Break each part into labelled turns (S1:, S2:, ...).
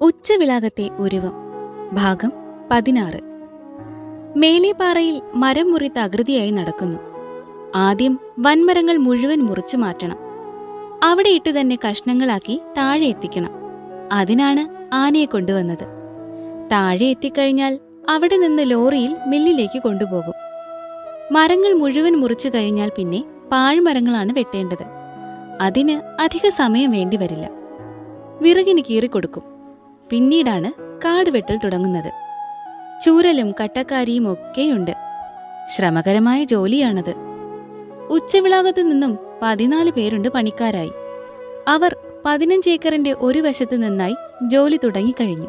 S1: ഉച്ചവിളാകത്തെ ഉരുവം. ഭാഗം പതിനാറ്. മേലേപ്പാറയിൽ മരം മുറി തകൃതിയായി നടക്കുന്നു. ആദ്യം വൻമരങ്ങൾ മുഴുവൻ മുറിച്ചു മാറ്റണം. അവിടെ ഇട്ടു തന്നെ കഷ്ണങ്ങളാക്കി താഴെ എത്തിക്കണം. അതിനാണ് ആനയെ കൊണ്ടുവന്നത്. താഴെ എത്തിക്കഴിഞ്ഞാൽ അവിടെ നിന്ന് ലോറിയിൽ മില്ലിലേക്ക് കൊണ്ടുപോകും. മരങ്ങൾ മുഴുവൻ മുറിച്ചു കഴിഞ്ഞാൽ പിന്നെ പാഴ്മരങ്ങളാണ് വെട്ടേണ്ടത്. അതിന് അധിക സമയം വേണ്ടിവരില്ല വിറകിന് കീറിക്കൊടുക്കും. പിന്നീടാണ് കാട് വെട്ടൽ തുടങ്ങുന്നത്. ചൂരലും കട്ടക്കാരിയും ഒക്കെയുണ്ട്. ശ്രമകരമായ ജോലിയാണത്. ഉച്ചവിളാകത്തു നിന്നും പതിനാല് പേരുണ്ട് പണിക്കാരായി. അവർ പതിനഞ്ച് ഏക്കറിന്റെ ഒരു വശത്ത് നിന്നായി ജോലി തുടങ്ങിക്കഴിഞ്ഞു.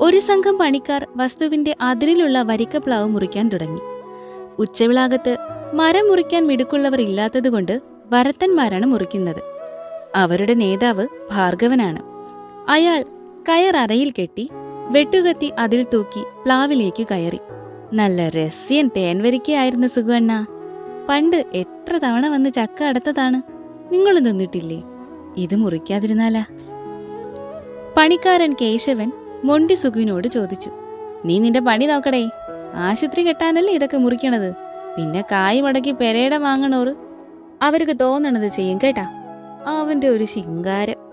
S1: ഒരു സംഘം പണിക്കാർ വസ്തുവിന്റെ അതിരിലുള്ള വരിക്കപ്ലാവ് മുറിക്കാൻ തുടങ്ങി. ഉച്ചവിളാകത്ത് മരം മുറിക്കാൻ മിടുക്കുള്ളവർ ഇല്ലാത്തതുകൊണ്ട് വരത്തന്മാരാണ് മുറിക്കുന്നത്. അവരുടെ നേതാവ് ഭാർഗവനാണ്. അയാൾ കയർ അരയിൽ കെട്ടി വെട്ടുകത്തി അതിൽ തൂക്കി പ്ലാവിലേക്ക് കയറി. നല്ല രസ്യൻ തേൻവരിക്കയായിരുന്നു സുഖണ്ണ പണ്ട് എത്ര തവണ വന്ന് ചക്ക അടത്തതാണ്? നിങ്ങൾ നിന്നിട്ടില്ലേ? ഇത് മുറിക്കാതിരുന്നാലാ? പണിക്കാരൻ കേശവൻ മൊണ്ടി സുഖുവിനോട് ചോദിച്ചു. നീ നിന്റെ പണി നോക്കടേ. ആശുപത്രി കെട്ടാനല്ലേ ഇതൊക്കെ മുറിക്കണത്? പിന്നെ കായ് മടക്കി പെരയുടെ വാങ്ങണോറ്? അവർക്ക് തോന്നണത് ചെയ്യും കേട്ടാ. അവന്റെ ഒരു ശിങ്കാരം.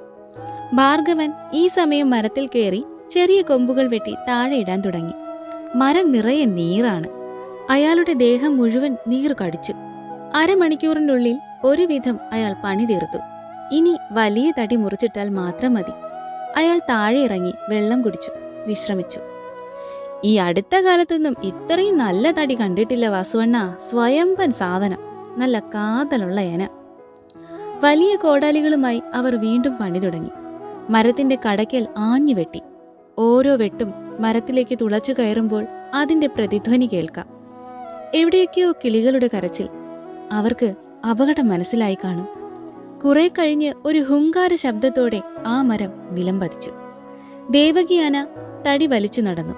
S1: ഭാർഗവൻ ഈ സമയം മരത്തിൽ കയറി ചെറിയ കൊമ്പുകൾ വെട്ടി താഴെ ഇടാൻ തുടങ്ങി. മരം നിറയെ നീറാണ്. അയാളുടെ ദേഹം മുഴുവൻ നീർ കടിച്ചു. അരമണിക്കൂറിനുള്ളിൽ ഒരുവിധം അയാൾ പണി തീർത്തു. ഇനി വലിയ തടി മുറിച്ചിട്ടാൽ മാത്രം മതി. അയാൾ താഴെ ഇറങ്ങി വെള്ളം കുടിച്ചു വിശ്രമിച്ചു. ഈ അടുത്ത കാലത്തൊന്നും ഇത്രയും നല്ല തടി കണ്ടിട്ടില്ല വാസുവണ്ണ. സ്വയംപൻ സാധനം. നല്ല കാതലുള്ള എന വലിയ കോടാലികളുമായി അവർ വീണ്ടും പണി തുടങ്ങി. മരത്തിന്റെ കടയ്ക്കൽ ആഞ്ഞു വെട്ടി. ഓരോ വെട്ടും മരത്തിലേക്ക് തുളച്ചു കയറുമ്പോൾ അതിന്റെ പ്രതിധ്വനി കേൾക്കാം. എവിടെയൊക്കെയോ കിളികളുടെ കരച്ചിൽ. അവർക്ക് അപകടം മനസ്സിലായി കാണും. കുറെ കഴിഞ്ഞ് ഒരു ഹുങ്കാര ശബ്ദത്തോടെ ആ മരം നിലംപതിച്ചു ദേവകിയാന തടി വലിച്ചു നടന്നു.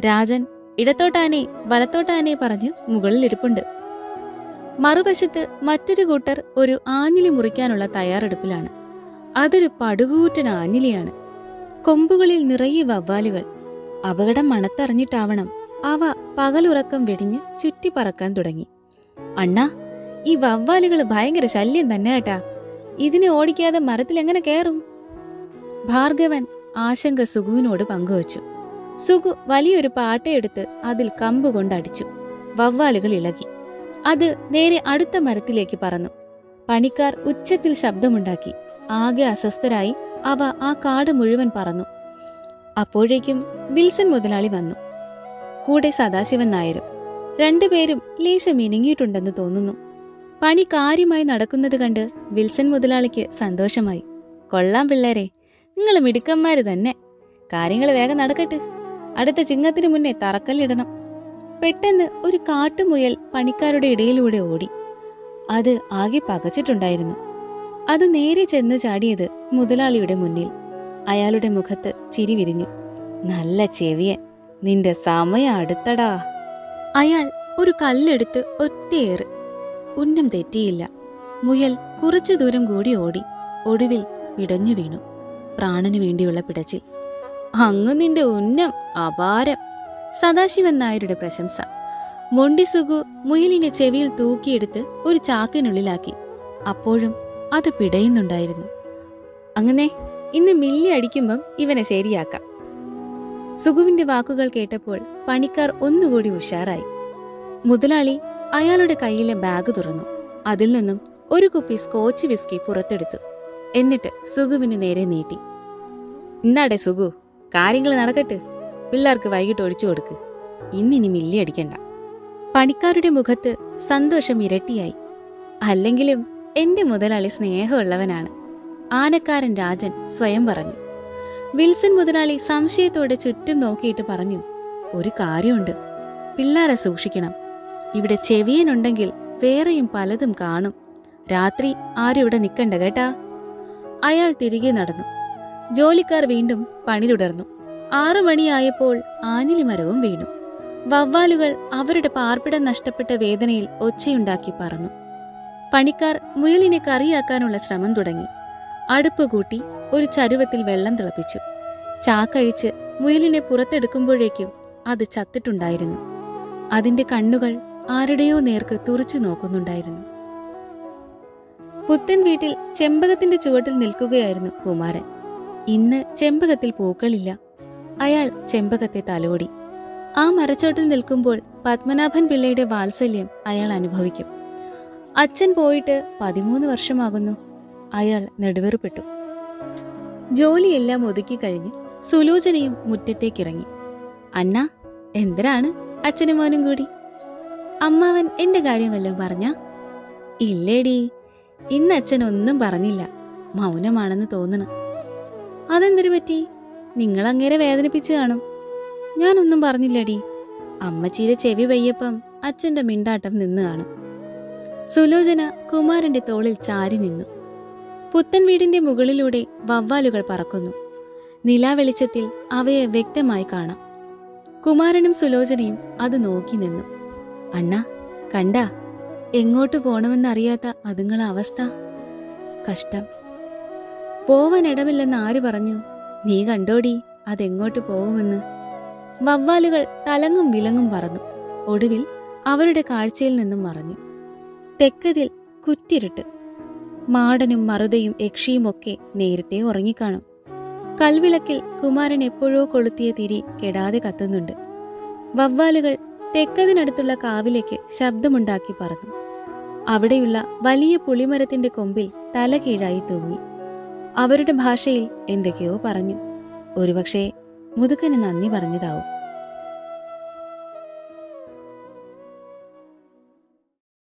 S1: രാജൻ ഇടത്തോട്ടാനെ വലത്തോട്ടാനെ പറഞ്ഞ് മുകളിലിരിപ്പുണ്ട്. മറുവശത്ത് മറ്റൊരു കൂട്ടർ ഒരു ആഞ്ഞിലി മുറിക്കാനുള്ള തയ്യാറെടുപ്പിലാണ്. അതൊരു പടുകൂറ്റൻ ആഞ്ഞിലിയാണ്. കൊമ്പുകളിൽ നിറയെ വവ്വാലുകൾ. അപകടം മണത്തറിഞ്ഞിട്ടാവണം അവ പകലുറക്കം വെടിഞ്ഞ് ചുറ്റി പറക്കാൻ തുടങ്ങി. അണ്ണാ ഈ വവ്വാലുകൾ ഭയങ്കര ശല്യം തന്നെ കേട്ടാ. ഇതിനെ ഓടിക്കാതെ മരത്തിൽ എങ്ങനെ കയറും ഭാർഗവൻ ആശങ്ക സുഗുവിനോട് പങ്കുവച്ചു. സുഗു വലിയൊരു പാട്ടയെടുത്ത് അതിൽ കമ്പ് കൊണ്ടടിച്ചു. വവ്വാലുകൾ ഇളകി. അത് നേരെ അടുത്ത മരത്തിലേക്ക് പറന്നു. പണിക്കാർ ഉച്ചത്തിൽ ശബ്ദമുണ്ടാക്കി. ആകെ അസ്വസ്ഥരായി അവ ആ കാട് മുഴുവൻ പറന്നു. അപ്പോഴേക്കും വിൽസൺ മുതലാളി വന്നു. കൂടെ സദാശിവൻ നായരും. രണ്ടുപേരും ലേശം ഇനിങ്ങിയിട്ടുണ്ടെന്ന് തോന്നുന്നു. പണി കാര്യമായി നടക്കുന്നത് കണ്ട് വിൽസൺ മുതലാളിക്ക് സന്തോഷമായി. കൊള്ളാം പിള്ളേരെ നിങ്ങൾ മിടുക്കന്മാര് തന്നെ. കാര്യങ്ങൾ വേഗം നടക്കട്ടെ. അടുത്ത ചിങ്ങത്തിനു മുന്നേ തറക്കല്ലിടണം. പെട്ടെന്ന് ഒരു കാട്ടുമുയൽ പണിക്കാരുടെ ഇടയിലൂടെ ഓടി. അത് ആകെ പകച്ചിട്ടുണ്ടായിരുന്നു. അത് നേരെ ചെന്ന് ചാടിയത് മുതലാളിയുടെ മുന്നിൽ. അയാളുടെ മുഖത്ത് ചിരി വിരിഞ്ഞു. നല്ല ചെവിയൻ. നിന്റെ സമയം അടുത്തടാ. അയാൾ ഒരു കല്ലെടുത്ത് ഒറ്റയേറ്. ഉന്നം തെറ്റിയില്ല. മുയൽ കുറച്ചു ദൂരം കൂടി ഓടി ഒടുവിൽ പിടഞ്ഞു വീണു പ്രാണനു വേണ്ടിയുള്ള പിടച്ചിൽ. അങ്ങ് നിന്റെ ഉന്നം അപാരം. സദാശിവൻ നായരുടെ പ്രശംസ. മൊണ്ടിസുഗു മുയലിനെ ചെവിയിൽ തൂക്കിയെടുത്ത് ഒരു ചാക്കിനുള്ളിലാക്കി. അപ്പോഴും അത് പിടയുന്നുണ്ടായിരുന്നു. അങ്ങനെ ഇന്ന് മില്ലി അടിക്കുമ്പം ഇവനെ ശരിയാക്കാം. സുഗുവിന്റെ വാക്കുകൾ കേട്ടപ്പോൾ പണിക്കാർ ഒന്നുകൂടി ഉഷാറായി. മുതലാളി അയാളുടെ കയ്യിലെ ബാഗ് തുറന്നു. അതിൽ നിന്നും ഒരു കുപ്പി സ്കോച്ച് വിസ്കി പുറത്തെടുത്തു. എന്നിട്ട് സുഗുവിന് നേരെ നീട്ടി. ഇന്നാടെ സുഗു കാര്യങ്ങൾ നടക്കട്ടെ. പിള്ളേർക്ക് വൈകിട്ട് ഒഴിച്ചു കൊടുക്ക്. ഇന്നിനി മില്ലി അടിക്കണ്ട. പണിക്കാരുടെ മുഖത്ത് സന്തോഷം ഇരട്ടിയായി. അല്ലെങ്കിലും എന്റെ മുതലാളി സ്നേഹമുള്ളവനാണ്. ആനക്കാരൻ രാജൻ സ്വയം പറഞ്ഞു. വിൽസൺ മുതലാളി സംശയത്തോടെ ചുറ്റും നോക്കിയിട്ട് പറഞ്ഞു ഒരു കാര്യമുണ്ട്. പിള്ളേരെ സൂക്ഷിക്കണം. ഇവിടെ ചെവിയനുണ്ടെങ്കിൽ വേറെയും പലതും കാണും. രാത്രി ആരും ഇവിടെ നിൽക്കണ്ട കേട്ടാ? അയാൾ തിരികെ നടന്നു. ജോലിക്കാർ വീണ്ടും പണി തുടർന്നു. ആറു മണിയായപ്പോൾ ആഞ്ഞിലി മരവും വീണു. വവ്വാലുകൾ അവരുടെ പാർപ്പിടം നഷ്ടപ്പെട്ട വേദനയിൽ ഒച്ചയുണ്ടാക്കി പറന്നു. പണിക്കാർ മുയലിനെ കറിയാക്കാനുള്ള ശ്രമം തുടങ്ങി. അടുപ്പ് കൂട്ടി ഒരു ചരുവത്തിൽ വെള്ളം തിളപ്പിച്ചു. ചാക്കഴിച്ച് മുയലിനെ പുറത്തെടുക്കുമ്പോഴേക്കും അത് ചത്തിട്ടുണ്ടായിരുന്നു. അതിന്റെ കണ്ണുകൾ ആരുടെയോ നേർക്ക് തുറച്ചു നോക്കുന്നുണ്ടായിരുന്നു. പുത്തൻ വീട്ടിൽ ചെമ്പകത്തിന്റെ ചുവട്ടിൽ നിൽക്കുകയായിരുന്നു കുമാരൻ. ഇന്ന് ചെമ്പകത്തിൽ പൂക്കളില്ല. അയാൾ ചെമ്പകത്തെ തലോടി. ആ മരച്ചോട്ടിൽ നിൽക്കുമ്പോൾ പത്മനാഭൻ പിള്ളയുടെ വാത്സല്യം അയാൾ അനുഭവിക്കും. അച്ഛൻ പോയിട്ട് പതിമൂന്ന് വർഷമാകുന്നു. അയാൾ നെടുവേർപ്പെട്ടു ജോലിയെല്ലാം ഒതുക്കി കഴിഞ്ഞ് സുലോചനയും മുറ്റത്തേക്കിറങ്ങി. അണ്ണ എന്തിനാണ് അച്ഛനും മോനും കൂടി? അമ്മാവൻ എന്റെ കാര്യം വല്ലതും പറഞ്ഞ? ഇല്ലേടി ഇന്ന് അച്ഛൻ ഒന്നും പറഞ്ഞില്ല. മൗനമാണെന്ന് തോന്നണ്. അതെന്തിനു പറ്റി? അങ്ങേരെ വേദനിപ്പിച്ചു കാണും. ഞാനൊന്നും പറഞ്ഞില്ലടി. അമ്മച്ചീരെ ചെവി പയ്യപ്പം അച്ഛന്റെ മിണ്ടാട്ടം നിന്ന് കാണും. സുലോചന കുമാരന്റെ തോളിൽ ചാരി നിന്നു. പുത്തൻ വീടിന്റെ മുകളിലൂടെ വവ്വാലുകൾ പറക്കുന്നു. നിലാവെളിച്ചത്തിൽ അവയെ വ്യക്തമായി കാണാം. കുമാരനും സുലോചനയും അത് നോക്കി നിന്നു. അണ്ണ കണ്ട? എങ്ങോട്ട് പോണമെന്നറിയാത്ത അതുങ്ങളെ അവസ്ഥ? കഷ്ടം. പോവാൻ ഇടമില്ലെന്ന് ആര് പറഞ്ഞു? നീ കണ്ടോടി അതെങ്ങോട്ട് പോകുമെന്ന്. വവ്വാലുകൾ തലങ്ങും വിലങ്ങും പറന്നു. ഒടുവിൽ അവരുടെ കാഴ്ചയിൽ നിന്നും മറഞ്ഞു. തെക്കതിൽ കുറ്റിരുട്ട്. മാടനും മറുതയും യക്ഷിയുമൊക്കെ നേരത്തെ ഉറങ്ങിക്കാണും. കൽവിളക്കിൽ കുമാരൻ എപ്പോഴോ കൊളുത്തിയ തിരി കെടാതെ കത്തുന്നുണ്ട്. വവ്വാലുകൾ തെക്കതിനടുത്തുള്ള കാവിലേക്ക് ശബ്ദമുണ്ടാക്കി പറന്നു. അവിടെയുള്ള വലിയ പുളിമരത്തിന്റെ കൊമ്പിൽ തല കീഴായി തൂങ്ങി. അവരുടെ ഭാഷയിൽ എന്തൊക്കെയോ പറഞ്ഞു. ഒരുപക്ഷെ മുതുക്കന് നന്ദി പറഞ്ഞതാവും.